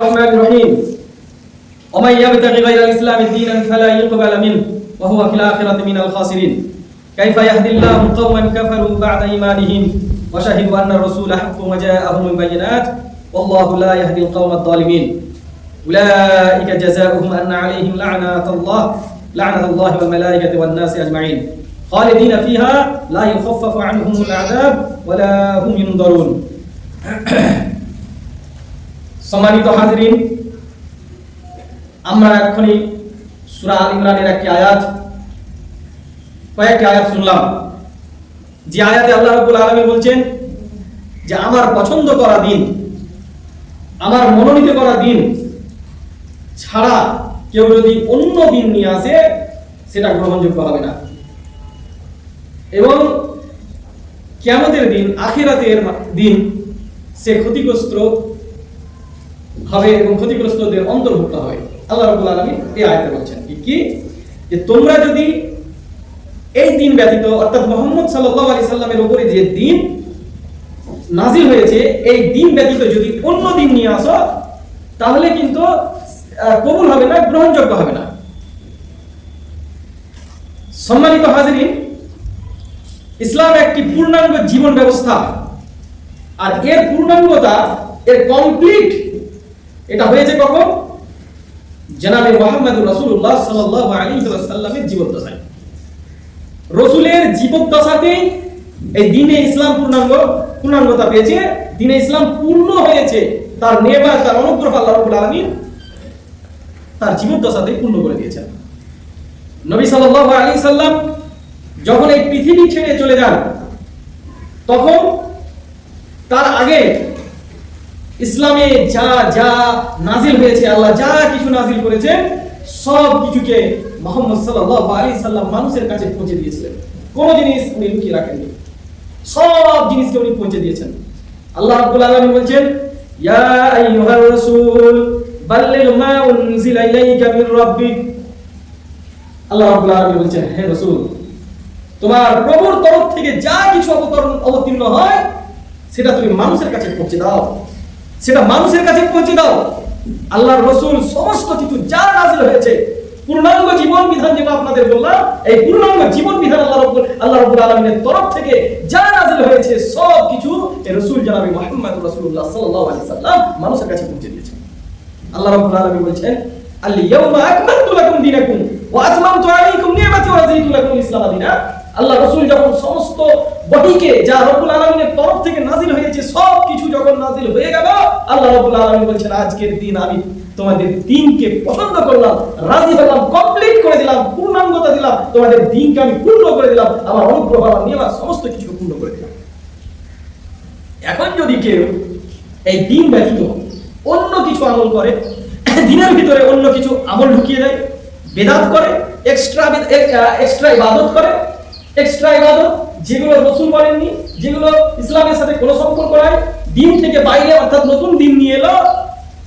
الرحمن الرحيم. ومن يبتغي غير الإسلام دينا فلا يقبل منه وهو في الآخرة من الخاسرين. كيف يهدي الله قوما كفروا بعد إيمانهم؟ وشهدوا أن الرسول حق وجاءهم البينات والله لا يهدي القوم الظالمين. أولئك جزاؤهم أن عليهم لعنة الله لعنة الله والملائكة والناس أجمعين. خالدين فيها لا يخفف عنهم العذاب ولا هم ينظرون. সম্মানিত হাজরিন, আমরা এখনই সুরা আল ইমরানের একটি আয়াত, কয়েকটি আয়াত শুনলাম। যে আয়াতে আল্লাহ রাব্বুল আলামিন বলছেন যে, আমার পছন্দ করা দিন, আমার মনোনীত করা দিন ছাড়া কেউ যদি অন্য দিন নিয়ে আসে, সেটা গ্রহণযোগ্য হবে না। এবং কিয়ামতের দিন, আখিরাতের দিন, সে ক্ষতিগ্রস্ত হবে এবং ক্ষতিগ্রস্তদের অন্তর্ভুক্ত হবে। আল্লাহ রাব্বুল আলামিন এই আয়াতে বলছেন, কি যে তোমরা যদি এই দিন ব্যতীত, অর্থাৎ মুহাম্মদ সাল্লাল্লাহু আলাইহি সাল্লামের উপরে যে দিন নাজিল হয়েছে, এই দিন ব্যতীত যদি অন্য দিন নিয়ে আসো, তাহলে কিন্তু কবুল হবে না, গ্রহণযোগ্য হবে না। সম্মানিত হাজরিন, ইসলাম একটি পূর্ণাঙ্গ জীবন ব্যবস্থা। আর এর পূর্ণাঙ্গতা, এর কমপ্লিট এটা হয়েছে কখন? জনাবে মোহাম্মদুর রাসূলুল্লাহ সাল্লাল্লাহু আলাইহি ওয়াসাল্লামের জীবদ্দশায়। রসুলের জীবদ্দশাতেই এই দিনে ইসলাম পূর্ণাঙ্গ, পূর্ণাঙ্গতা পেয়েছে। দিনে ইসলাম পূর্ণ হয়েছে। তার নেবা তার অনুগ্রহ আল্লাহ রাব্বুল আলামিন তার জীবদ্দশাতেই পূর্ণ করে দিয়েছেন। নবী সাল্লাল্লাহু আলাইহি সাল্লাম যখন এই পৃথিবী ছেড়ে চলে যান, তখন তার আগে ইসলামে যা যা নাজিল হয়েছে, আল্লাহ যা কিছু নাজিল করেছেন সব কিছুকে মোহাম্মদ সাল্লাল্লাহু আলাইহি সাল্লাম মানুষের কাছে পৌঁছে দিয়েছিলেন। কোন জিনিস উনি লুকিয়ে রাখেননি। সব জিনিসকে উনি পৌঁছে দিয়েছেন। আল্লাহ রাব্বুল আলামিন বলছেন আল্লাহ হে রাসূল, তোমার তরফ থেকে যা কিছু অবতরণ, অবতীর্ণ হয়, সেটা তুমি মানুষের কাছে পৌঁছে দাও। সেটা মানুষের কাছে পৌঁছে দাও। আল্লাহর রসুল সমস্ত কিছু যা নাজিল হয়েছে, পূর্ণাঙ্গ জীবন বিধান যেটা আপনাদের বললাম, এই পূর্ণাঙ্গ জীবন বিধান আল্লাহ রব্বুল আল্লাহ রাব্বুল তরফ থেকে যা নাজিল হয়েছে, সব কিছু এই রাসূল জনাবি মুহাম্মদ আলাইহি সাল্লাম মানুষের কাছে পৌঁছে দিয়েছেন আল্লাহ রাব্বুল আলামিন বলছেন আল ইয়াউমা আকমালতু লাকুম দীনাকুম ওয়া আতমামতু আলাইকুম নি'মাতি ওয়া রাদিতু লাকুম দীনা। আল্লাহ রাসূল যখন সমস্ত বডিকে যা রব্বুল আলামিনের তরফ থেকে নাজিল হয়েছে সব কিছু যখন নাজিল হয়ে গেল, আল্লাহ রব্বুল আলামিন বলছেন, আজকের দিন আমি তোমাদের দিনকে পছন্দ করলাম, রাজি হলাম কমপ্লিট করে দিলাম, পূর্ণাঙ্গতা দিলাম, তোমাদের দিনকে আমি পূর্ণ করে দিলাম, আমার অনুগ্রহ, আমার নিয়ামত, সমস্ত কিছু পূর্ণ করে দিলাম। এখন যদি কেউ এই দিন ব্যতীত অন্য কিছু আমল করে, দিনের ভিতরে অন্য কিছু আমল ঢুকিয়ে দেয়, বেদাত করে এক্সট্রা এক্সট্রা ইবাদত করে এক্সট্রা ইবাদত যেগুলো রসুল বলেননি, যেগুলো ইসলামের সাথে কোনো সম্পর্ক নাই, দিন থেকে বাইরে অর্থাৎ নতুন দিন নিয়ে এলো,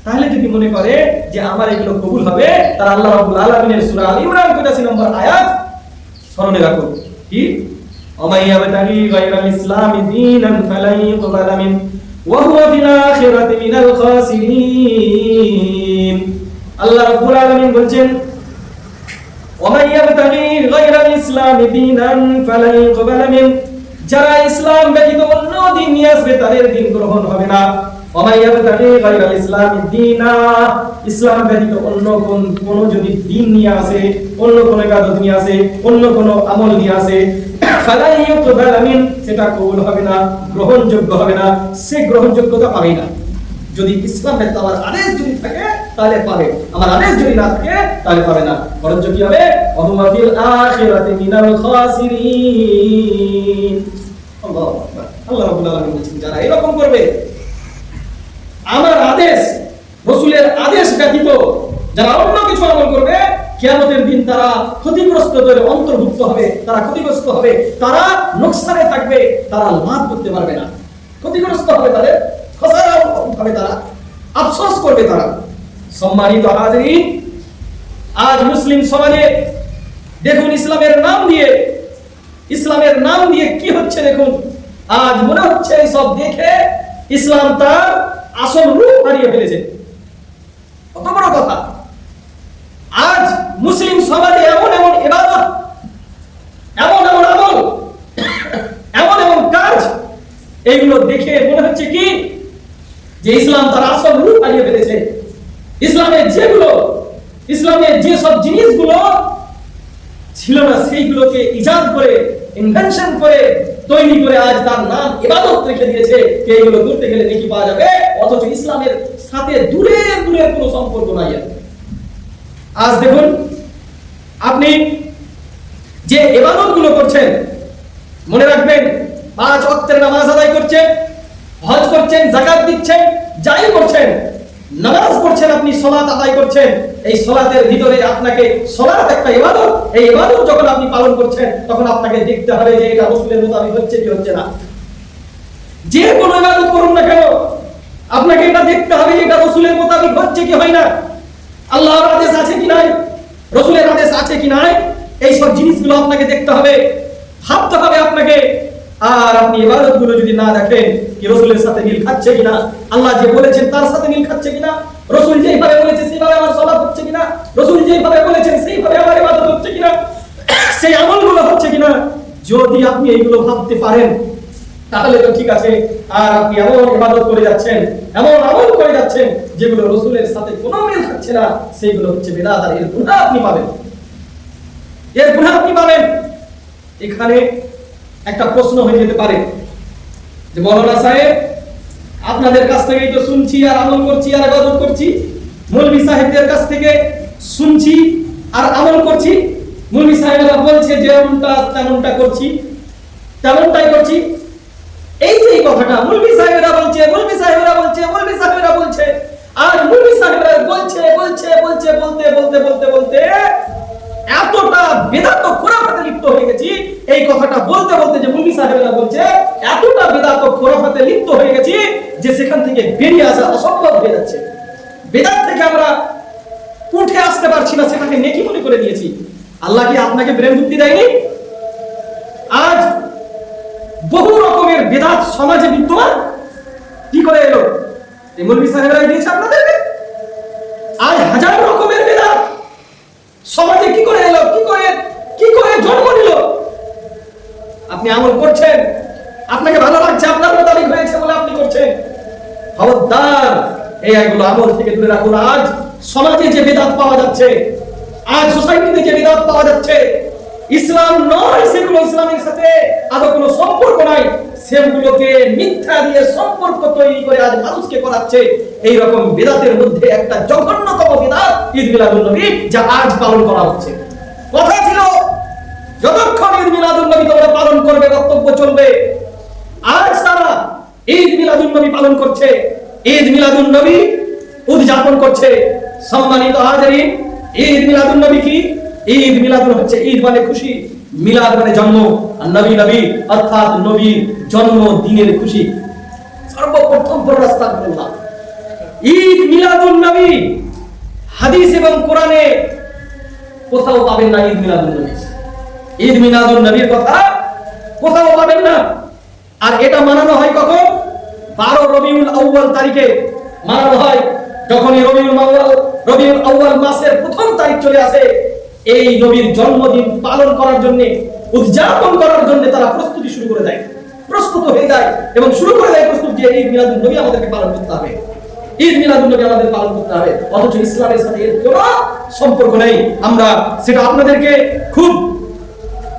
তাহলে যদি মনে করে যে আমার এগুলো কবুল হবে তার আল্লাহ রাবুল আলমিনের সুরা আল ইমরান পঁচাশি নম্বর আয়াত স্মরণে রাখো কি? অমাই আবতাগি গায়রাল ইসলামি দীনান ফালাই ইউকবালা ওয়া হুয়া ফিল আখিরাতি মিনাল খাসিরিন। আল্লাহ রাব্বুল আলামিন বলছেন ومن يبتغي غير الإسلام دينا فلن يقبل منه যারা ইসলাম ব্যতীত অন্য দিন নিয়ে আসবে তাদের দিন গ্রহণ হবে না ومن يبتغي غير الإسلام دينا ইসলাম ব্যতীত অন্য কোন কোন যদি দিন নিয়ে আসে অন্য কোন ইবাদত নিয়ে আসে অন্য কোন আমল নিয়ে আসে ফালাই ইউকবাল মিন সেটা কবুল হবে না গ্রহণযোগ্য হবে না সে গ্রহণযোগ্যতা পাবে না যদি ইসলাম ব্যতীত আমার আদেশ যদি থাকে তাহলে পাবে। আমার আদেশ যদি না থাকে, তাহলে পাবে না। বরঞ্চ কি হবে? অহুয়া ফিল আখিরাতি মিনাল খাসিরিন। আল্লাহ রাব্বুল আলামিন বলছেন, যারা এরকম করবে, আমার আদেশ, রসুলের আদেশ ব্যতীত যারা অন্য কিছু আমল করবে, কিয়ামতের দিন তারা ক্ষতিগ্রস্তদের অন্তর্ভুক্ত হবে, তারা ক্ষতিগ্রস্ত হবে, তারা নোকসানে থাকবে, তারা লাভ করতে পারবে না। ক্ষতিগ্রস্ত হবে তাদের খসারা হবে তারা, আফসোস করবে তারা। সম্মানিত হাজরিন আজ মুসলিম সমাজে দেখুন, ইসলামের নাম দিয়ে, ইসলামের নাম দিয়ে কি হচ্ছে দেখুন? আজ মনে হচ্ছে সব দেখে ইসলাম তার আসল রূপ হারিয়ে ফেলেছে। কত বড় কথা। আজ মুসলিম সমাজে এমন এমন ইবাদত, এমন এমন আমল, এমন এমন কাজ, এইগুলো দেখে মনে হচ্ছে কি? যে ইসলাম তার আসল রূপ হারিয়ে ফেলেছে। ইসলামের যেগুলো ইসলামের যে সব জিনিসগুলো ছিল না, সেইগুলোকে ইজাদ করে ইনভেনশন করে, তৈরি করে আজ তার নাম ইবাদত রেখে দিয়েছে যে এইগুলো করতে গেলে নাকি পাওয়া যাবে অথচ ইসলামের সাথে দূরে দূরে কোনো সম্পর্ক নাই। আজ দেখুন, আপনি যে ইবাদতগুলো করছেন, মনে রাখবেন, পাঁচ ওয়াক্তের নামাজ আদায় করছেন, হজ করছেন জাকাত দিচ্ছেন, যাই করছেন নামাজ পড়ছেন আপনি সলাত আদায় করছেন, এই সলাতের ভিতরে আপনাকে সলাত একটা ইবাদত, এই ইবাদত যখন আপনি পালন করছেন, তখন আপনাকে দেখতে হবে যে এটা রসুলের মোতাবিক হচ্ছে কি হচ্ছে না। যে কোনো ইবাদত করুন না কেন, আপনাকে এটা দেখতে হবে এটা রসুলের মোতাবিক হচ্ছে কি হয় না। আল্লাহর আদেশ আছে কি নাই? রসুলের আদেশ আছে কি নাই? এই সব জিনিসগুলো আপনাকে দেখতে হবে, ভাবতে হবে আপনাকে। আর আপনি ইবাদতগুলো যদি না দেখেন কি রসুলের সাথে মিল খাচ্ছে কিনা, আল্লাহ যে বলেছেন তার সাথে মিল খাচ্ছে কিনা, রসুল যেইভাবে বলেছে সেইভাবে আমার সলাপ হচ্ছে কিনা, রসুল যেইভাবে বলেছেন সেইভাবে আমার ইবাদত হচ্ছে কিনা, সেই আমলগুলো হচ্ছে কিনা, যদি আপনি এইগুলো ভাবতে পারেন, তাহলে তো ঠিক আছে। আর আপনি এমন ইবাদত করে যাচ্ছেন, এমন আমল করে যাচ্ছেন, যেগুলো রসুলের সাথে কোনো মিল খাচ্ছে না, সেইগুলো হচ্ছে বেদাত আর এর গুণা আপনি পাবেন। এর গুণা আপনি পাবেন। এখানে একটা প্রশ্ন হয়ে যেতে পারে যে মৌলানা সাহেব, আপনাদের কাছ থেকেই তো শুনছি আর আমল করছি আর ইবাদত করছি। মৌলভী সাহেবদের কাছ থেকে শুনছি আর আমল করছি। মৌলভী সাহেবরা বলছে, যেমনটা তেমনটা করছি, তেমনটাই করছি। এই যে কথাটা মুলবি সাহেবরা বলছে মুলবি সাহেবরা বলছে মুলবি সাহেবরা বলছে, আর মুলবি সাহেবরা বলছে বলছে বলছে, বলতে বলতে বলতে বলতে এতটা বেদাত খোরাফাতে লিপ্ত হয়ে গেছি, এই কথাটা বলতে বলতে যে মুলবি সাহেবরা বলছে, এতটা বেদাত খোরাফাতে লিপ্ত হয়ে গেছি যে সেখান থেকে বেরিয়ে আসা অসম্ভব হয়ে যাচ্ছে। বেদাত থেকে আমরা উঠে আসতে পারছি না, সেটাকে নেকি মনে করে দিয়েছি আল্লাহ কি আপনাকে ব্রেন বুদ্ধি দেয়নি? আজ বহু রকমের বেদাত সমাজে বিদ্যমান। কি করে এলো? এই মৌলবী সাহেবরা দিয়েছে আপনাদেরকে আজ হাজার রকমের বেদাত সমাজে কি করে এলো কি করে কি করে জন্ম নিল আপনি আমল করছেন। আপনাকে ভালো লাগছে, আপনার মোতাবেক হয়েছে বলে আপনি করছেন। খবরদার, এই এগুলো আমল থেকে দূরে রাখুন। আজ সমাজে যে বেদাত পাওয়া যাচ্ছে, আজ সোসাইটিতে যে বেদাত পাওয়া যাচ্ছে, ইসলাম নয়, সেগুলো ইসলামের সাথে আদৌ কোনো সম্পর্ক নাই। সেগুলোকে মিথ্যা দিয়ে সম্পর্ক তৈরি করে আজ মানুষকে করাচ্ছে। এই রকম বেদাতের মধ্যে একটা জঘন্যতম বেদাত ঈদ মিলাদুল নবী, যা আজ পালন করা হচ্ছে। কথা ছিল যতক্ষণ ঈদ মিলাদুল নবী তোমরা পালন করবে, বক্তব্য চলবে। আজ তারা ঈদ মিলাদুল নবী পালন করছে। ঈদ মিলাদুল নবী উদযাপন করছে। সম্মানিত হাজারিন, ঈদ মিলাদুল নবী কি? ঈদ মিলাদুল হচ্ছে ঈদ মানে খুশি, মিলাদ মানে জন্ম। আর নবী নবী, অর্থাৎ নবীর জন্ম দিনের খুশি। সর্বপ্রথম বড় রাস্তা বললাম, ঈদ মিলাদুল নবী হাদিস এবং কোরআনে কোথাও পাবেন না ঈদ মিলাদুল নবী। ঈদ মিলাদুল নবীর কথা কোথাও পাবেন না। আর এটা মানানো হয় কখন? বারো রবিউল আউ্বাল তারিখে। মানানো হয় যখনই রবিউল আউ্বাল রবিউল আউ্বাল মাসের প্রথম তারিখ চলে আসে। এই নবীর জন্মদিন পালন করার জন্য, উদযাপন করার জন্য তারা প্রস্তুতি শুরু করে দেয়। প্রস্তুত হয়ে যায় এবং শুরু করে দেয় প্রস্তুত যে ঈদ মিলাদুল নবী আমাদেরকে পালন করতে হবে। ঈদ মিলাদুল নবী আমাদের পালন করতে হবে। অথচ ইসলামের সাথে এর কোনো সম্পর্ক নেই। আমরা সেটা আপনাদেরকে খুব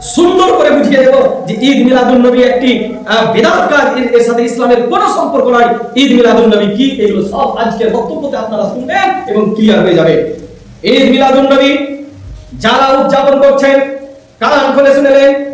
সুন্দর করে বুঝিয়ে দেব যে ঈদ মিলাদুল নবী একটি বেদাত কাজ। এর- সাথে ইসলামের কোনো সম্পর্ক নাই। ঈদ মিলাদুল নবী কি? এগুলো সব আজকের বক্তব্যতে আপনারা শুনবেন এবং ক্লিয়ার হয়ে যাবে। ঈদ মিলাদুল নবী যারা উদযাপন করছেন কান খুলে শুনেলেন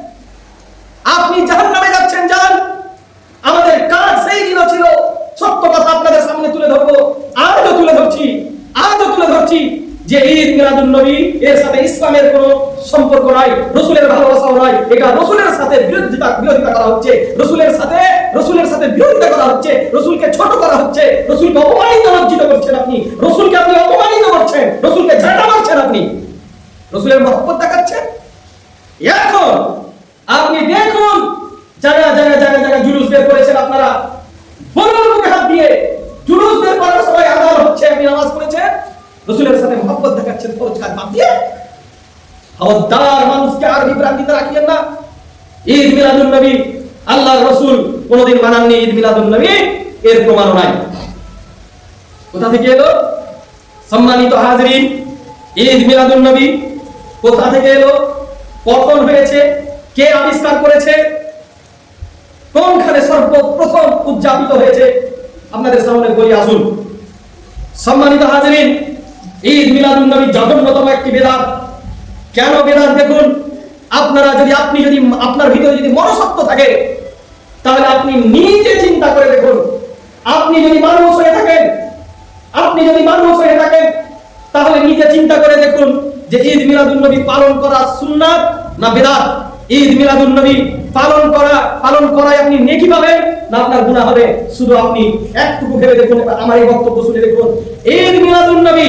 আপনি জাহান্নামে যাচ্ছেন যান আমাদের কাজ সেই দিনও ছিল। সত্য কথা আপনাদের সামনে তুলে ধরবো। আজও তুলে ধরছি, আজও তুলে ধরছি যে ঈদ মিলাদুন নবী, এর সাথে ইসলামের কোনো সম্পর্ক নাই, রসুলের ভালোবাসাও নাই। এটা রসুলের সাথে বিরোধিতা বিরোধিতা করা হচ্ছে। রসুলের সাথে রসুলের সাথে বিরোধিতা করা হচ্ছে। রসুলকে ছোট করা হচ্ছে। রসুলকে অপমানিত লজ্জিত করছেন আপনি। রসুলকে আপনি অপমানিত করছেন। রসুলকে ঝাঁটা মারছেন আপনি। রসুলের মহব্বত দেখাচ্ছেন। এখন আপনি দেখুন জায়গা জায়গা জায়গা জায়গা জুলুস বের করেছেন আপনারা বলুন মুখে হাত দিয়ে জুলুস বের করার সময় আদার হচ্ছে আপনি নামাজ পড়েছেন রসুলের সাথে মহব্বত দেখাচ্ছেন ফরজ কাজ বাদ দিয়ে খবরদার মানুষকে আর বিভ্রান্তিতে রাখিয়েন না। ঈদ মিলাদুন নবী আল্লাহর রসুল কোনোদিন মানাননি ঈদ মিলাদুন নবী, এর প্রমাণ নাই। কোথা থেকে এলো? সম্মানিত হাজরিন, ঈদ মিলাদুন নবী কোথা থেকে এলো? কখন হয়েছে? কে আবিষ্কার করেছে? কোনখানে সর্বপ্রথম উদযাপিত হয়েছে? আপনাদের সামনে বলি, আসুন। সম্মানিত হাজরিন, ঈদ মিলাদুন নবী জঘন্যতম একটি বেদাত। কেন বেদাত? দেখুন, আপনারা যদি, আপনি যদি, আপনার ভিতরে যদি মনসত্ব থাকে, তাহলে আপনি নিজে চিন্তা করে দেখুন। আপনি যদি মানুষ হয়ে থাকেন, আপনি যদি মানুষ হয়ে থাকেন, তাহলে নিজে চিন্তা করে দেখুন যে ঈদ মিলাদুন নবী পালন করা সুন্নাত না বেদাত? ঈদ মিলাদুন নবী পালন করা, পালন করায় আপনি নেকি পাবেন না আপনার গুনাহ হবে? শুধু আপনি একটুকু ভেবে দেখুন, আমার এই বক্তব্য শুনে দেখুন। ঈদ মিলাদুন নবী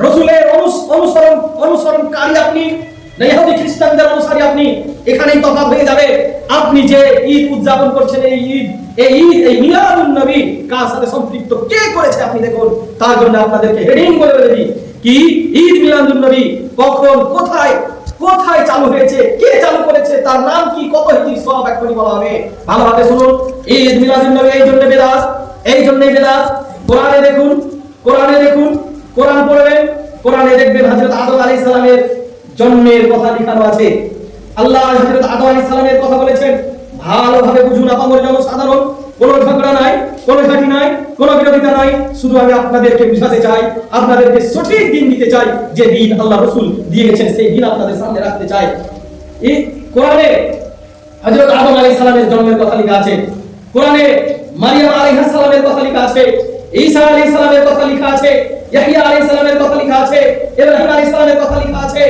রসুলের অনুস- অনুসরণ অনুসরণকারী আপনি না ইহুদি খ্রিস্টানদের অনুসারী আপনি, এখানেই তফাৎ হয়ে যাবে। আপনি যে ঈদ উদযাপন করছেন, এই ঈদ এই ঈদ, এই মিলাদুন নবী কার সাথে সম্পৃক্ত? কে করেছে? আপনি দেখুন, তার জন্য আপনাদেরকে হেডিং বলে দিই। কি? ঈদ মিলাদুন নবী কখন, কোথায় কোথায় চালু হয়েছে? কে চালু করেছে? তার নাম কি? কত হিজি সব এখনই বলা হবে। ভালোভাবে শুনুন। ঈদ মিলাদুন নবী, এই জন্য বেদাত, এই জন্যই বেদাত। কোরআনে দেখুন কোরআনে দেখুন। কোরআন পড়বেন কোরআনে দেখবেন হযরত আদম আলাইহিস সালামের জন্মের কথা লেখানো আছে। আল্লাহ হযরত আদম আলাইহিস সালামের কথা বলেছেন, ভালোভাবে বুঝুন আপামর জনসাধারণ কোনো ঝগড়া নাই, কোনো ঘাটি নাই, কোনো বিরোধিতা নাই, শুধু আমি আপনাদেরকে বুঝাতে চাই, আপনাদেরকে সঠিক দিন দিতে চাই, যে দিন আল্লাহ রসুল দিয়ে গেছেন সেই দিন আপনাদের সামনে রাখতে চাই। এই কোরআনে হযরত আদম আলাইহিস সালামের জন্মের কথা লেখা আছে। কোরআনে মারিয়াম আলাইহিস সালামের কথা লেখা আছে। ঈসা আলাইহিস সালামের কথা লেখা আছে। ইয়াহিয়া আলাইহিস সালামের কথা লেখা আছে, ইব্রাহিম আলাইহিস সালামের কথা লেখা আছে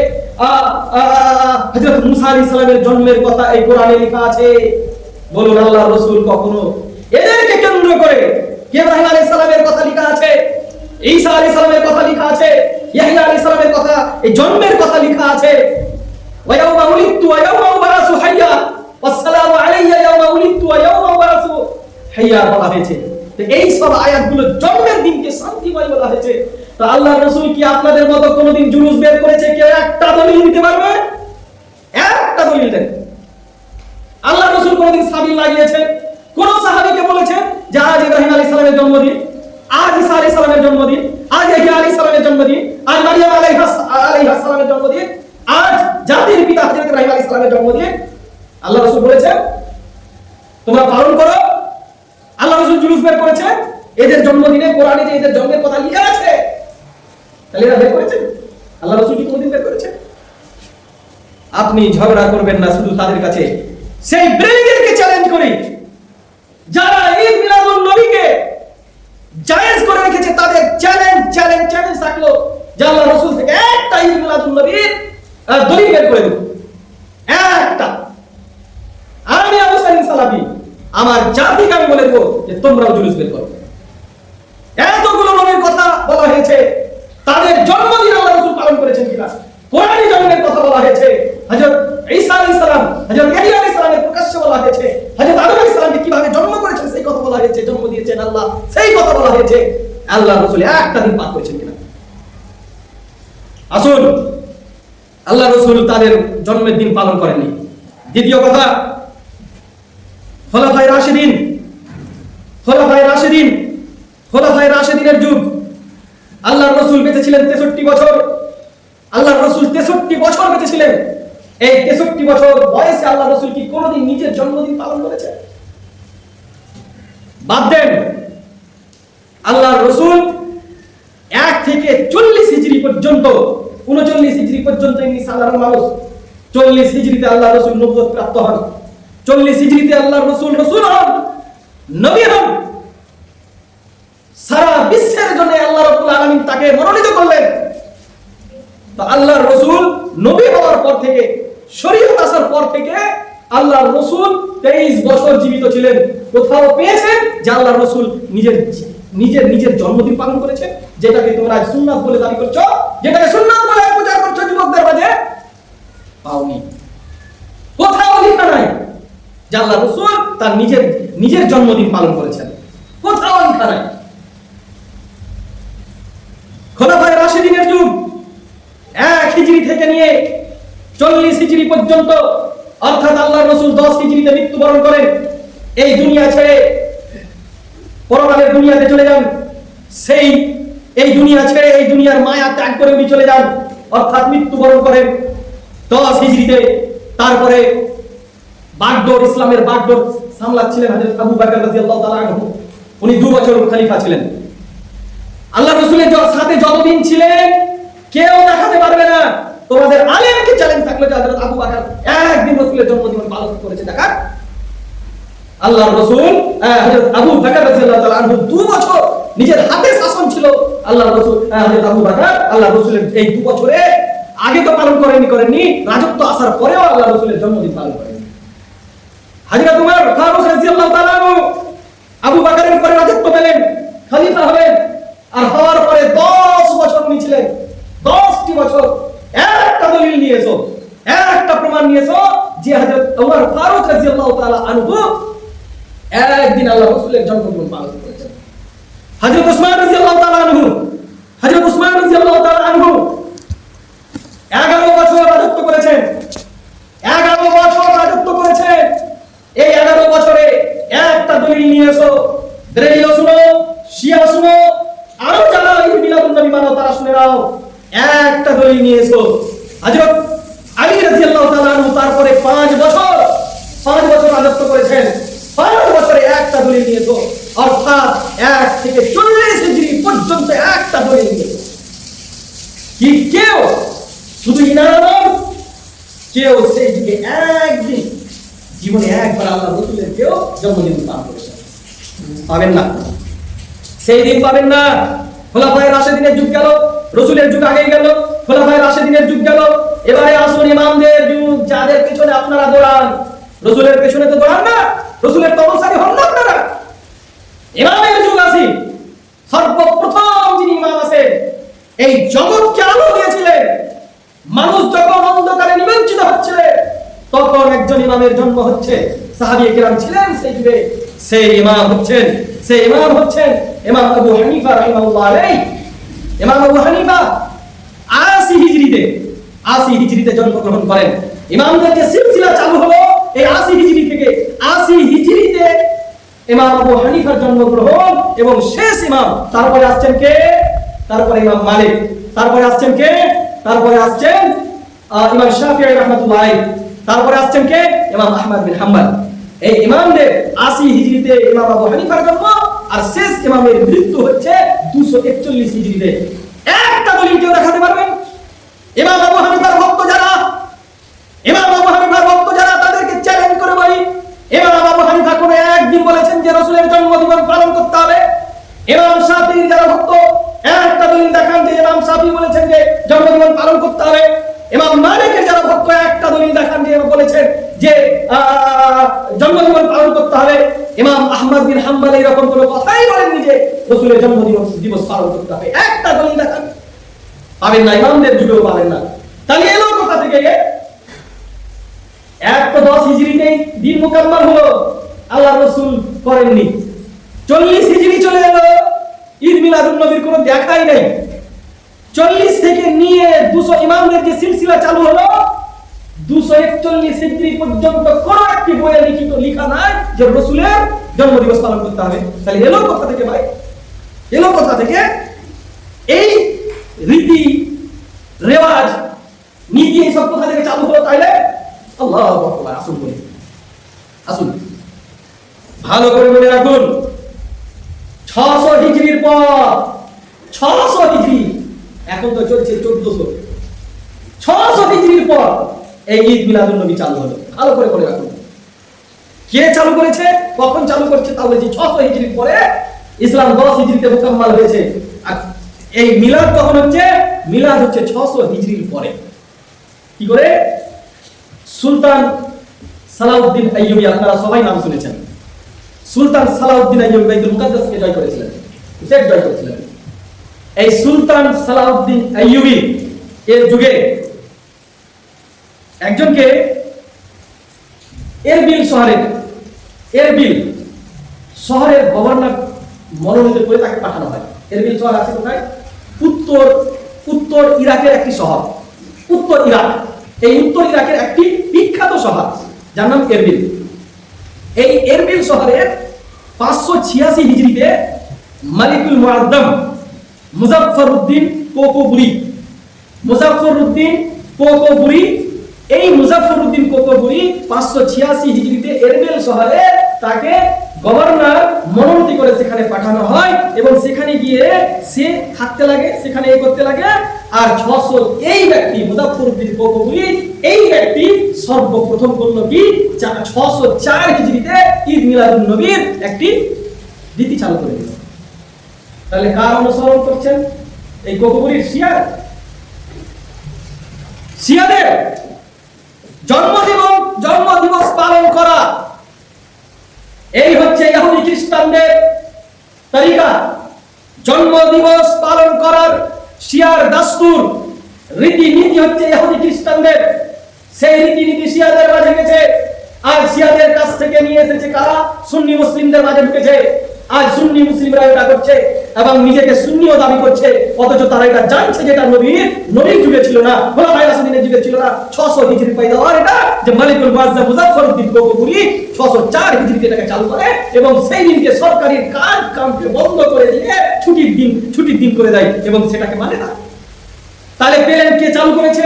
হযরত মুসা আলাইহিস সালামের জন্মের কথা এই কোরআনে লেখা আছে। বলুন, আল্লাহর রাসূল কখনো এদেরকে কেন্দ্র করে ইব্রাহিম আলাইহিস সালামের কথা লেখা আছে, ঈসা আলাইহিস সালামের কথা লেখা আছে, ইয়াহিয়া আলাইহিস সালামের কথা, এই জন্মের কথা লেখা আছে। ওয়া ইয়াউমা উলিদতু ওয়া ইয়াউমা উবারাসু হাইয়া ওয়াসসালামু আলাইয়া, ইয়াউমা উলিদতু ওয়া ইয়াউমা উবারাসু, হাইয়া বলা হয়েছে। তো এই সব আয়াতগুলো জন্মের দিনকে শান্তিময় বলা হয়েছে। তো আল্লাহ রাসূল কি আপনাদের মতো কোনোদিন জুলুস বের করেছে? কেউ একটা দলিল দিতে পারবে? একটা দলিল দেন। আল্লাহ রাসূল কোনোদিন সাবিল লাগিয়েছে কোন সাহাবীকে বলেছেন যে আজ ইব্রাহিম আলাইহিস সালামের জন্মদিন। আজ ঈসা আলাইহিস সালামের জন্মদিন। আজ ইয়াহইয়া আলাইহিস সালামের জন্মদিন। আজ মারিয়াম আলাইহিস আলাইহিস সালামের জন্মদিন। আজ জাতির পিতা হযরত ইব্রাহিম আলাইহিস সালামের জন্মদিন। আল্লাহ রাসূল বলেছেন, তোমরা পালন করো আল্লাহ রসুল জুলুস বের করেছে এদের জন্মদিনে কোরআনে যে এদের জন্মের কথা লেখা আছে, তাহলে এরা বের করেছে? আল্লাহ রসুল কি কোনদিন বের করেছে? আপনি ঝগড়া করবেন না, শুধু তাদের কাছে। সেই ব্রেলিদেরকে চ্যালেঞ্জ করি। যারা ঈদ মিলাদুন নবীকে জায়েজ করে রেখেছে, তাদের চ্যালেঞ্জ চ্যালেঞ্জ চ্যালেঞ্জ থাকল যে আল্লাহ রাসূল থেকে একটা ঈদ মিলাদুন নবীর দলিল বের করে দেব। একটা। আমি আবু সালিম সালাফি আমার জাতিকে আমি বলে দেবো যে তোমরাও জুলুস বের করো। এতগুলো নবীর কথা বলা হয়েছে। তাদের জন্মদিন আল্লাহ রাসূল পালন করেছেন কিনা? কোরআনী জন্মের কথা বলা হয়েছে। হযরত ঈসা আলাইহিস সালাম, হযরত ইয়াহইয়া আলাইহিস সালামের প্রকাশ্যে বলা হয়েছে। হযরত আদম আলাইহিস সালামকে কীভাবে জন্ম করেছেন সেই কথা বলা হয়েছে। জন্ম দিয়েছেন আল্লাহ, সেই কথা বলা হয়েছে। আল্লাহ রাসূল একটা দিন পাক করেছেন কিনা? আসুন, আল্লাহ রসুল তাদের জন্মের দিন পালন করেননি। দ্বিতীয় কথা খোলাফাই রাশেদিন খোলাফাই রাশেদিন খোলাফাই রাশেদিনের যুগ। আল্লাহ রসুল বেঁচে ছিলেন তেষট্টি বছর। আল্লাহ রসুল তেষট্টি বছর বেঁচে ছিলেন এই তেষট্টি বছর বয়সে আল্লাহ রসুল কি কোনোদিন নিজের জন্মদিন পালন করেছে বাদ দেন। আল্লাহ রসুল এক থেকে চল্লিশ হিজড়ি পর্যন্ত, উনচল্লিশ হিজড়ি পর্যন্ত ইনি সাধারণ মানুষ। চল্লিশ হিজড়িতে আল্লাহ রসুল নবুয়ত প্রাপ্ত হন। চল্লিশ হিজড়িতে আল্লাহ রসুল রসুল হন নবী হন সারা বিশ্বের জন্য আল্লাহ রব্বুল আলামিন তাকে মনোনীত করলেন। তো আল্লাহর রসুল নবী হওয়ার পর থেকে, শরীয়ত আসার পর থেকে আল্লাহর রসুল তেইশ বছর জীবিত ছিলেন। কোথাও পেয়েছেন? যে আল্লাহর রসুল নিজের নিজের নিজের জন্মদিন পালন করেছেন, যেটাকে তোমরা সুন্নাত বলে দাবি করছ, যেটাকে সুন্নাত বলে প্রচার করছ যুবকদের মাঝে? পাওনি। কোথাও লেখা নাই। আল্লাহ রসুল তার নিজের নিজের জন্মদিন পালন করেছেন। কোথাও লেখা নাই। খোলাফায় রাশিদিনের যুগ। এক হিজড়ি থেকে নিয়ে চল্লিশ হিজড়ি পর্যন্ত অর্থাৎ আল্লাহ রসুল দশ হিজড়িতে মৃত্যুবরণ করেন। এই দুনিয়া ছেড়ে পরকালের দুনিয়াতে চলে যান। সেই, এই দুনিয়া ছেড়ে এই দুনিয়ার মায়া ত্যাগ করে উনি চলে যান। অর্থাৎ মৃত্যুবরণ করেন। দশ হিজড়িতে, তারপরে বাগডোর, ইসলামের বাগডোর সামলাচ্ছিলেন হযরত আবু বকর রাদিয়াল্লাহু তাআলা আনহু। উনি দু বছর খলিফা ছিলেন। আল্লাহ রসুলের সাথে যতদিন ছিলেন, কেউ দেখাতে পারবে না। তোমাদের আলেমকে চ্যালেঞ্জ থাকল যে হযরত আবু বকর একদিন রসুলের জন্মদিন পালন করেছে দেখা আল্লাহ রসুল হযরত আবু বকর রাদিয়াল্লাহু তাআলা আনহু দু বছর নিজের হাতে শাসন ছিল। আল্লাহ রসুল হযরত আবু বকর আল্লাহ রসুলের এই দু বছরে আগে তো পালন করেনি করেননি। রাজত্ব আসার পরেও আল্লাহ রসুলের জন্মদিন পালন করেনি হযরত উমর ফারুক রাদিয়াল্লাহু তাআলা আবু বকরের পরে রাজত্ব পেলেন, খলিফা হলেন আর হওয়ার পরে 10 বছর উনি ছিলেন 10টি বছর একটা দলিল নিয়ে এসো একটা প্রমাণ নিয়ে এসো যে হযরত উমর ফারুক রাদিয়াল্লাহু তাআলা আনহু একদিন আল্লাহ রাসূলের জন্মদিন পালন করেছেন। হযরত উসমান রাদিয়াল্লাহু তাআলা আনহু হযরত উসমান রাদিয়াল্লাহু তাআলা আনহু 11 বছর রাজত্ব করেছেন, এগারো বছর রাজত্ব করেছেন। এই এগারো বছরে একটা দলিল নিয়ে এসো। বেরেলিও শুনো, শিয়া শুনো। আরও যারা ঈদ মিলাদুন নবী মানো, তারা শুনে নাও। একটা দলিল নিয়ে এসো। হযরত আলী রাদিয়াল্লাহু তাআলা তারপরে পাঁচ বছর পাঁচ বছর রাজত্ব করেছেন। পাঁচ বছরে একটা দলিল নিয়ে এসো। অর্থাৎ এক থেকে চল্লিশ ডিগ্রি পর্যন্ত একটা দলিল নিয়ে এসো। কি কেউ শুধু ইনারা কেউ সেই দিকে একদিন জীবনে একবার আল্লাহ রসুলের কেউ জন্মদিন পালন করেছে পাবেন না। সেই দিন পাবেন না। খোলাফায় রাশেদিনের যুগ গেল, রসুলের যুগ আগে গেল, খোলাফায় রাশেদিনের যুগ গেল। এবারে আসুন ইমামদের যুগ, যাদের পেছনে আপনারা দৌড়ান। রসুলের পেছনে তো দৌড়ান না। রসুলের তপস্যাকে হন না আপনারা। ইমামের যুগ আসি সর্বপ্রথম যিনি ইমাম আছেন এই জগৎকে আলো দিয়েছিলেন। মানুষ যখন অন্ধকারে নিমজ্জিত হচ্ছে তখন একজন ইমামের জন্ম হচ্ছে। সাহাবী ছিলেন সেই যুগে। সেই ইমাম হচ্ছেন, সেই ইমাম হচ্ছেন ইমাম আবু হানিফা রাহিমাহুল্লাহ ইমাম আবু হানিফা আশি হিজরিতে আশি হিজরিতে জন্মগ্রহণ করেন। ইমামদের যে সিলসিলা চালু হলো এই আশি হিজরি থেকে। আশি হিজরিতে ইমাম আবু হানিফার জন্মগ্রহণ এবং শেষ ইমাম। তারপরে আসছেন কে? তারপরে ইমাম মালিক। তারপরে আসছেন কে? তারপরে আসছেন ইমাম শাফিঈ রাহমাতুল্লাহ আলাইহি। তারপরে আসছেন কে? ইমাম আহমদ বিন হাম্বাল। এই ইমামদের আশি হিজড়িতে ইমাম আবু হানিফার জন্ম, আর শেষ ইমামের মৃত্যু হচ্ছে দুশো একচল্লিশ হিজড়িতে। একটা দলিল কেউ দেখাতে পারবেন আহমদ বিন হাম্বল এরকম কোনো কথাই বলেননি যে রাসূলের জন্মদিবস, দিবস পালন করতে হবে। একটা দলিল দেখান। পাবেন না, ইমামদের যুগেও পাবেন না। তাহলে এলো কোথা থেকে? এক তো দশ হিজড়িতেই দিন মোকাম্মল হলো। আল্লাহ রসুল করেননি। চল্লিশ হিজড়ি চলে এলো। ঈদ মিলাদুল নবীর কোনো দেখাই নেই। চল্লিশ থেকে নিয়ে দুশো ইমামদের যে সিলসিলা চালু হলো। দুশো একচল্লিশ হিজড়ি পর্যন্ত কোন একটি বইয়ে লিখিত, লিখা নাই যে রসুলের জন্মদিবস পালন করতে হবে, তাহলে এলো কোথা থেকে ভাই? এলো কোথা থেকে এই রীতি, রেওয়াজ, নীতি এই সব কোথা থেকে চালু হলো তাইলে? আল্লাহ আসুন বলি। আসুন। ভালো করে মনে রাখুন। ছশো হিজড়ির পর, ছশো হিজড়ি, এখন তো চলছে চোদ্দশো। ছশো হিজড়ির পর এই ঈদ মিলাদুল নবী চালু হলো। ভালো করে মনে রাখুন। কে চালু করেছে, কখন চালু করছে তা বলছি। ছশো হিজড়ির পরে ইসলাম দশ হিজড়িতে মোকাম্মাল হয়েছে। আর এই মিলাদ কখন হচ্ছে? মিলাদ হচ্ছে ছশো হিজরির পরে। কি করে? সুলতান সালাউদ্দিন আইয়ুবি, আপনারা সবাই নাম শুনেছেন। সুলতান সালাউদ্দিন আইয়ুবী বাইতুল মুকাদ্দাসকে জয় করেছিলেন। কিসের জয় করেছিলেন? এই সুলতান সালাউদ্দিন আইয়ুবি এর যুগে একজনকে এরবিল শহরের এরবিল শহরের গভর্নর মনোনীত করে তাকে পাঠানো হয়। এরবিল শহর আছে কোথায়? উত্তর উত্তর ইরাকের একটি শহর। উত্তর ইরাক। এই উত্তর ইরাকের একটি বিখ্যাত শহর, যার নাম এরবিল এই এরবিল শহরের পাঁচশো ছিয়াশি হিজড়িতে মালিকুল মুআদ্দাম মুজাফফর উদ্দিন কোকোবুরি মুজাফফর উদ্দিন কোকোবুরি এই মুজাফফর উদ্দিন কোকোবুরি পাঁচশো ছিয়াশি হিজড়িতে এরবিল শহরে তাকে গভর্নর মনোনীত করে সেখানে পাঠানো হয় এবং সেখানে গিয়ে সে থাকতে লাগে, সেখানে এই করতে লাগে। আর ছশো এই ব্যক্তি মুজাফফর উদ্দিন কোকোবুরি এই ব্যক্তি সর্বপ্রথম করল কি? ছশো চার হিজড়িতে ঈদ মিলাদুন নবীর একটি রীতি চালু করে দিল। তাহলে কার অনুসরণ করছেন? এই কোকোবুরির শিয়ার। শিয়াদের। জন্মদিবস জন্মদিবস পালন করা। এই হচ্ছে ইহুদি খ্রিস্টানদের তরিকা। জন্মদিবস পালন করার শিয়ার দাস্তুর রীতিনীতি হচ্ছে ইহুদি খ্রিস্টানদের। সেই রীতিনীতি শিয়াদের মাঝে গেছে। আর শিয়াদের কাছ থেকে নিয়ে এসেছে কারা? সুন্নি মুসলিমদের মাঝে ঢুকেছে। আজ সুন্নি মুসলিমরা এটা করছে। এবং নিজেকে সুন্নিও দাবি করছে, অথচ তারা এটা জানছে যেটা নবীর নবীর যুগে ছিল না। খোলাফায়ে রাশিদিনের যুগে ছিল না। 600 হিজরি পয়দা হওয়ার এটা যে মালিকুল মুআজ্জাম মুজাফফরউদ্দিন কোকবুরি 604 হিজরিতে এটাকে চালু করে এবং সেই দিনকে সরকারি কাজ কামকে বন্ধ করে দিয়ে ছুটির দিন ছুটির দিন করে দেয় এবং সেটাকে মানে না। তাহলে পেলেন কে চালু করেছে?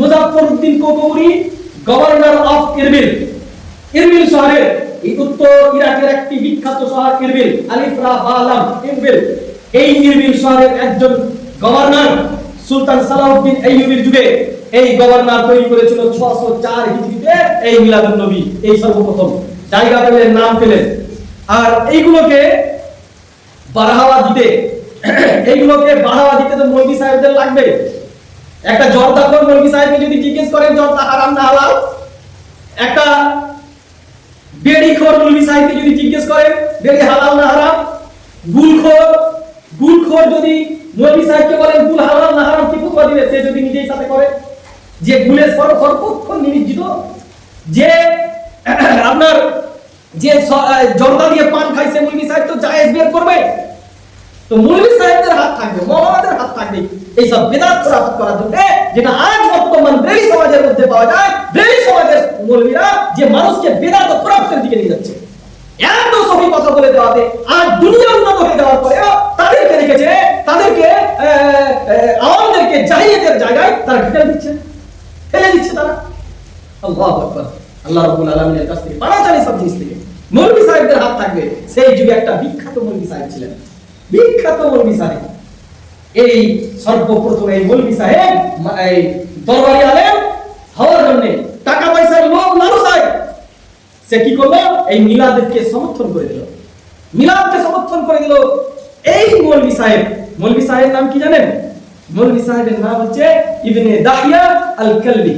Muzaffaruddin Kokbori governor of Erbil. Erbil শহরের এই উত্তর ইরাকের একটি বিখ্যাত শহর ইরবিল আলিফরা বালাম ইরবিল। এই ইরবিল শহরের একজন গভর্নর, সুলতান সালাউদ্দিন আইয়ুবীর যুগে এই গভর্নর তৈরি করেছিল 604 হিজরিতে এই মিলাদুন নবী, এই সর্বপ্রথম। জায়গা পেলেন, নাম পেলেন। আর এইগুলোকে বাড়াওয়া দিতে, এইগুলোকে বাড়াওয়া দিতে তো মৌলভী সাহেবদের লাগবে। একটা জর্দা জর্দাখোর মৌলভী সাহেবকে যদি জিজ্ঞেস করেন, জর্দা হারাম না হালাল? একটা বেড়ি খোর মৌলভী সাহেবকে যদি জিজ্ঞেস করেন, বেড়ি হালাল না হারাম? গুলখোর গুলখোর যদি মৌলভী সাহেবকে বলেন গুল হালাল না হারাম কি ফুটবল দিবে সে যদি নিজেই সাথে করে? যে গুলের সর্ব সর্বক্ষণ নিমজ্জিত যে আপনার যে জর্দা দিয়ে পান খাইছে মৌলভী সাহেব তো জায়েজ বের করবে। তো মৌলভী সাহেবদের হাত থাকবে, মৌলানাদের হাত থাকবে। এই সব বেদাত খোরাফাত করার জন্য, যেটা আজ বর্তমান ব্রেলি সমাজের মধ্যে পাওয়া যায় ব্রেলি সমাজের মৌলভীরা যে মানুষকে বেদাত ও খোরাফাতের দিকে নিয়ে যাচ্ছে। এত সহি কথা বলে দেওয়াতে, আজ দুনিয়া উন্নত হয়ে যাওয়ার পরেও তাদেরকে রেখেছে তাদেরকে আওয়ামদেরকে জাহিলিয়াতের জায়গায় তারা ঢেলে দিচ্ছে। ফেলে দিচ্ছে তারা। আল্লাহ আকবার। আল্লাহ রাব্বুল আলামিনের কাছ থেকে পানা চাই সব জিনিস থেকে। মৌলভী সাহেবদের হাত থাকবে। সেই যুগে একটা বিখ্যাত মৌলভী সাহেব ছিলেন। বিখ্যাত মৌলভী সাহেব। এই সর্বপ্রথম এই মৌলভী সাহেব এই দরবারি আলেম হওয়ার জন্য টাকা পয়সার লোভ লালসায় সে কি করল? এই মিলাদকে সমর্থন করে দিল। মিলাদকে সমর্থন করে দিল। এই মৌলভী সাহেব মৌলভী সাহেবের নাম কি জানেন? মৌলভী সাহেবের নাম হচ্ছে ইবনে দাহিয়া আল কালবি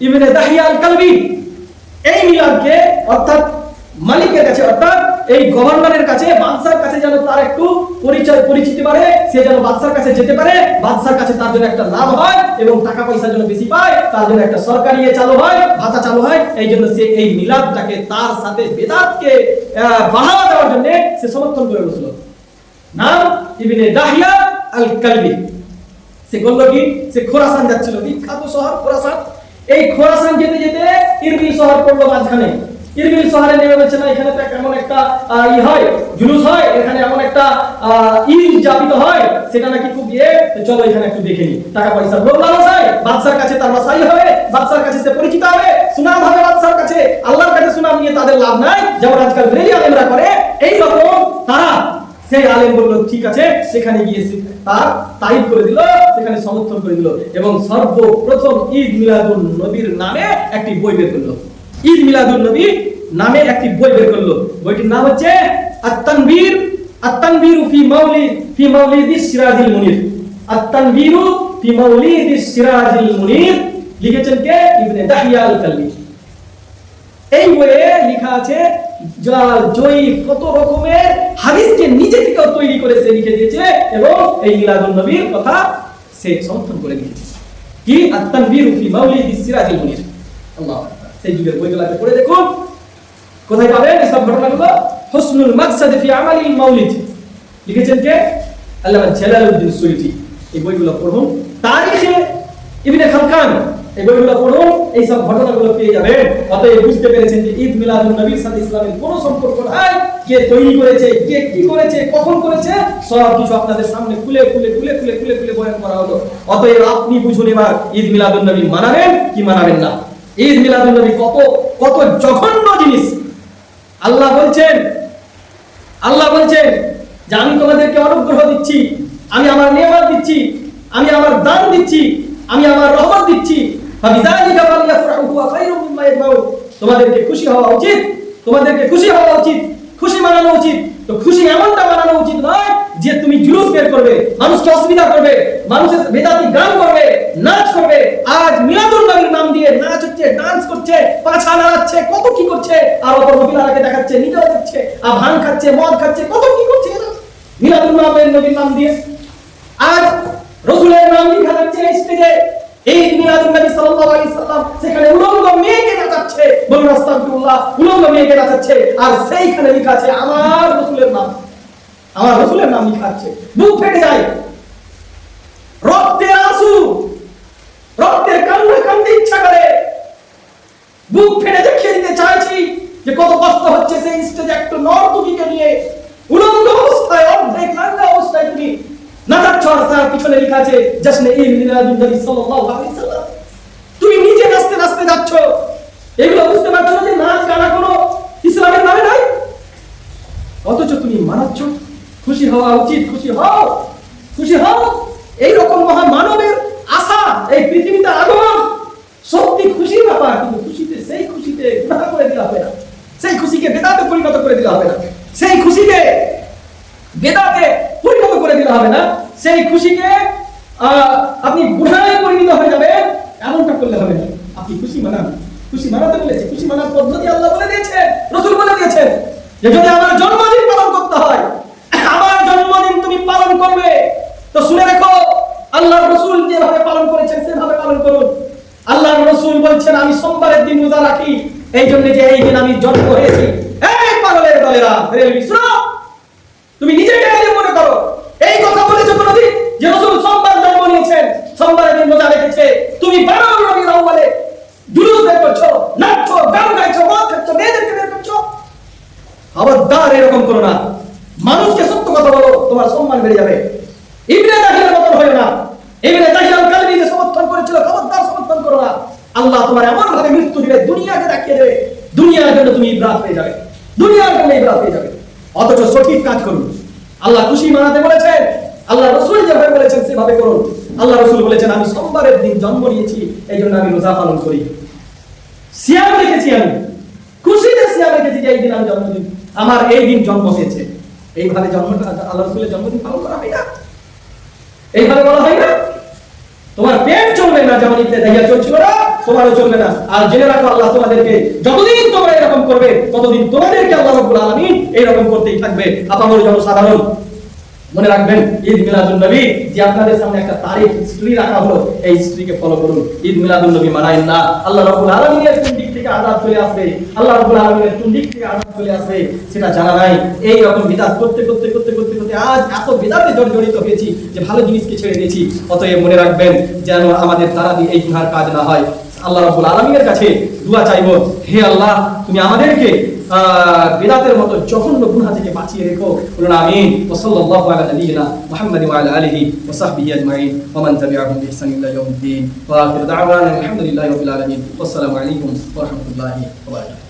ইবনে দাহিয়া আল কালবি এই মিলাদকে অর্থাৎ মালিকের কাছে অর্থাৎ এই গভর্নরের কাছে বাদশার কাছে যেন তার একটু পরিচয় পরিচিতি বাড়ে সে যেন বাদশার কাছে যেতে পারে বাদশার কাছে তার জন্য একটা লাভ হয় এবং টাকা পয়সা যেন বেশি পায় তার জন্য একটা সরকারি চালু হয় ভাতা চালু হয় এই জন্য সে এই মিলাদটাকে তার সাথে বেদাতকে আহ, বাড়াওয়া দেওয়ার জন্য সে সমর্থন করে বসল। নাম ইবনে দাহিয়া আল কালবি সে করল কি? সে খোরাসান যাচ্ছিল। বিখ্যাত শহর, খোরাসান। এই খোরাসান যেতে যেতে ইরবিল শহর পড়ল মাঝখানে। ইরবিল শহরে নেমে বলছে না এখানে তো এমন একটা ই হয়, জুলুস হয়, এখানে এমন একটা ঈদ যাপিত হয়, সেটা নাকি খুব ইয়ে চলো এখানে একটু দেখে নি টাকা পয়সা লোক লালস হয় বাদশার কাছে তার বাসাই হবে, বাদশার কাছে সে পরিচিত হবে, সুনাম হবে বাদশার কাছে। আল্লাহর কাছে সুনাম নিয়ে তাদের লাভ নাই। যেমন আজকাল ব্রেলি আলেমরা করে, এই রকম তারা সেই আলেম বলল, ঠিক আছে, সেখানে গিয়ে সে তার তারিফ করে দিল, সেখানে সমর্থন করে দিল এবং সর্বপ্রথম ঈদ মিলাদুল নবীর নামে একটি বই বের করল। ঈদ মিলাদুল নবী নামে একটি বই বের করল। বইটির নাম হচ্ছে আত-তানবীর আত-তানবীর ফি মাউলিদ ফি মাউলিদি সিরাজিল মুনির। আত-তানবীর ফি মাউলিদিস সিরাজিল মুনির, লিখেছেন কে? ইবনে দাহিয়া আল এই বইয়ে লেখা আছে জয়ী কত রকমের হাদিসকে নিজে থেকে তৈরি করে সে লিখে দিয়েছে, এবং এই মিলাদুন নবীর কথা সে সমর্থন করে দিয়েছে। কি? আত-তানবীর ফি মাউলিদিস সিরাজিল মুনির। আল্লাহ সেই যুগের বইগুলোকে পড়ে দেখুন। কোথায় পাবেন? এই সব ঘটনাগুলো? হুসনুল মাকসাদ ফি আমালিল মাউলিদ। লিখেছেন কে? আল্লামা জালালউদ্দিন সুয়ুতি এই বইগুলো পড়ুন। তারিখে ইবনে খালকান এই বইগুলো পড়ুন এই সব ঘটনাগুলো পেয়ে যাবেন অতএব বুঝতে পেরেছেন যে ঈদ মিলাদুন নবীর সাথে ইসলামের কোনো সম্পর্ক নাই। কে তৈরি করেছে, কে কি করেছে, কখন করেছে, সব কিছু আপনাদের সামনে খুলে খুলে খুলে খুলে খুলে খুলে বয়ান করা হলো। অতএব আপনি বুঝুন এবার ঈদ মিলাদুন নবী মানাবেন কি মানাবেন না। ঈদ মিলাদুন নবী কত কত জঘন্য জিনিস। আল্লাহ বলছেন আল্লাহ বলছেন যে আমি তোমাদেরকে অনুগ্রহ দিচ্ছি, আমি আমার নিয়ামত দিচ্ছি, আমি আমার দান দিচ্ছি, আমি আমার রহমত দিচ্ছি ফাবিযালিকা ফালইফরাহু হুয়া তোমাদেরকে খুশি হওয়া উচিত, তোমাদেরকে খুশি হওয়া উচিত, খুশি মানানো উচিত। তো খুশি এমনটা মানানো উচিত নয় যে তুমি জুলুস বের করবে, মানুষকে অসুবিধা করবে, মানুষের বেদাতি গান করবে, নাচ করবে। আজ মিলাদুল নবীর নাম দিয়ে নাচ হচ্ছে ডান্স করছে, পাছা নাড়াচ্ছে, কত কি করছে, আর অপর মহিলাকে দেখাচ্ছে নিজেও দেখছে আর ভান খাচ্ছে, মদ খাচ্ছে, কত কি করছে? মিলাদুল নবীর নাম দিয়ে। আজ রসুলের নাম লেখা যাচ্ছে স্টেজে এই মিলাদুল নবী সাল্লাল্লাহু আলাইহি সাল্লাম সেখানে উলঙ্গ মেয়েকে নাচাচ্ছে বলুন আস্তাগফিরুল্লাহ উলঙ্গ মেয়েকে নাচাচ্ছে আর সেইখানে লেখা আছে, আমার রসুলের নাম। আমার রসুলের নাম লেখা আছে। বুক ফেটে যায়। রক্তে আসু। রক্তের কান্না কান্দতে ইচ্ছা করে। বুক ফেটে দেখিয়ে দিতে চাইছি যে কত কষ্ট হচ্ছে সেই স্টেজে একটা নর্তকীকে নিয়ে। উলঙ্গ অবস্থায়, অর্ধেক নাঙ্গা অবস্থায় তুমি আর তার পিছনে লেখা আছে জশ্নে ঈদ মিলাদুন নবী সাল্লাল্লাহু আলাইহি সাল্লাম। তুমি নিজে নাচতে নাচতে যাচ্ছ। এগুলো বুঝতে পারছ না যে নাচ গানা কোনো ইসলামের নামে নাই? অথচ তুমি মানাচ্ছ। খুশি হওয়া উচিত, খুশি হও খুশি হও। এই রকম মহা মানবের আশা, এই পৃথিবীতে আগমন, সত্যি খুশির ব্যাপার কিন্তু খুশিতে, সেই খুশিতে গুনাহ করে দিলে হবে না। সেই খুশিকে বেদাতে পরিণত করে দিলে হবে না। সেই খুশিকে বেদাতে হবে না। সেই খুশিকে আপনি গুনাহে পরিণত হয়ে যাবে, এমনটা করলে হবে না। আপনি খুশি মানান। খুশি মানাতে বলেছে খুশি মানার পদ্ধতি আল্লাহ বলে দিয়েছে রসুল বলে দিয়েছেন যে যদি আমার জন্মদিন পালন করতে হয়, আমার জন্মদিন তুমি পালন করবে। তো শুনে রসুল যেভাবে পালন করেছেন, সেভাবে পালন করুন। রসুল বলছেন, আমি সোমবারের দিন রোজা রাখি এই জন্য যে এই দিন আমি জন্ম হয়েছি। এই পাগলের দলেরা তুমি নিজেকে আগে মনে করো এই কথা বলেছ কোনদিন যে রসুল সোমবার জন্ম নিয়েছেন সোমবারের দিন রোজা রেখেছে তুমি বারো রবির আউ্বালে জুলুস বের করছ নাচছো গান গাইছো মদ খাচ্ছো মেয়েদেরকে বের করছ খবরদার এরকম করো না। মানুষকে সত্য কথা বলো, তোমার সম্মান বেড়ে যাবে। ইবনে তাহিয়ার মতন হয়ে না। ইবনে তাহিয়ার কালবি যে সমর্থন করেছিল, খবরদার সমর্থন করো না। আল্লাহ তোমার এমন ভাবে মৃত্যু দিবে, দুনিয়াকে দেখিয়ে দেবে। দুনিয়ার জন্য তুমি ইব্রাত পেয়ে যাবে। দুনিয়ার জন্য ইব্রাত পেয়ে যাবে। অথচ সঠিক কাজ করুন। আল্লাহ খুশি মানাতে বলেছেন, আল্লাহ রসুল যেভাবে বলেছেন, সেভাবে করুন। আল্লাহ রসুল বলেছেন, আমি সোমবারের দিন জন্ম নিয়েছি এই জন্য আমি রোজা পালন করি। সিয়াম রেখেছি আমি। খুশিতে সিয়াম রেখেছি যে এই দিন আমি জন্মদিন। আমার এই দিন জন্ম হয়েছে। এইভাবে জন্মটা আল্লাহ রসুলের জন্মদিন পালন করা হয় না। এইভাবে বলা হয় না, তোমার পেট চলবে না যেমন ইবনে তাইয়া চলছিল না, তোমারও চলবে না। আর জেনে রাখো, আল্লাহ তোমাদেরকে যতদিন তোমরা এরকম করবে, ততদিন তোমাদেরকে আল্লাহ রব্বুল আলামিন এইরকম করতেই থাকবে। আপামর জনসাধারণ মনে রাখবেন, ঈদ মিলাদুন নবী, যে আপনাদের সামনে একটা তারিখ হিস্ট্রি রাখা হলো, এই হিস্ট্রিকে ফলো করুন। ঈদ মিলাদুন নবী মানাইন না। আল্লাহ রাব্বুল আলামিনের কোন দিক থেকে আযাব চলে আসবে আল্লাহ রাব্বুল আলামিনের কোন দিক থেকে আযাব চলে আসবে সেটা জানা নাই। এই রকম বিদাত করতে করতে করতে করতে করতে আজ এত বিদাতে জর্জরিত হয়েছি যে ভালো জিনিসকে ছেড়ে দিয়েছি। অতএব মনে রাখবেন যেন আমাদের দিয়ে এই গুনার কাজ না হয়। আল্লাহ রাব্বুল আলামিনের কাছে দোয়া চাইব, হে আল্লাহ, তুমি আমাদেরকে বিদাতের মতো জঘন্য গুনাহ থেকে বাঁচিয়ে রেখো। বলুন আমিন। ওয়া সাল্লাল্লাহু আলা নাবিয়িনা মুহাম্মাদ ওয়া আলা আলিহি ওয়া সাহবিহি আজমাইন। ওয়া মান তাবি'আহুম বি ইহসান ইলা ইয়াউমিদ্দিন ওয়া আখিরু দা'ওয়ানা আলহামদুলিল্লাহি রাব্বিল আলামিন। ওয়াসসালামু আলাইকুম ওয়া রাহমাতুল্লাহি ওয়া বারাকাতুহু।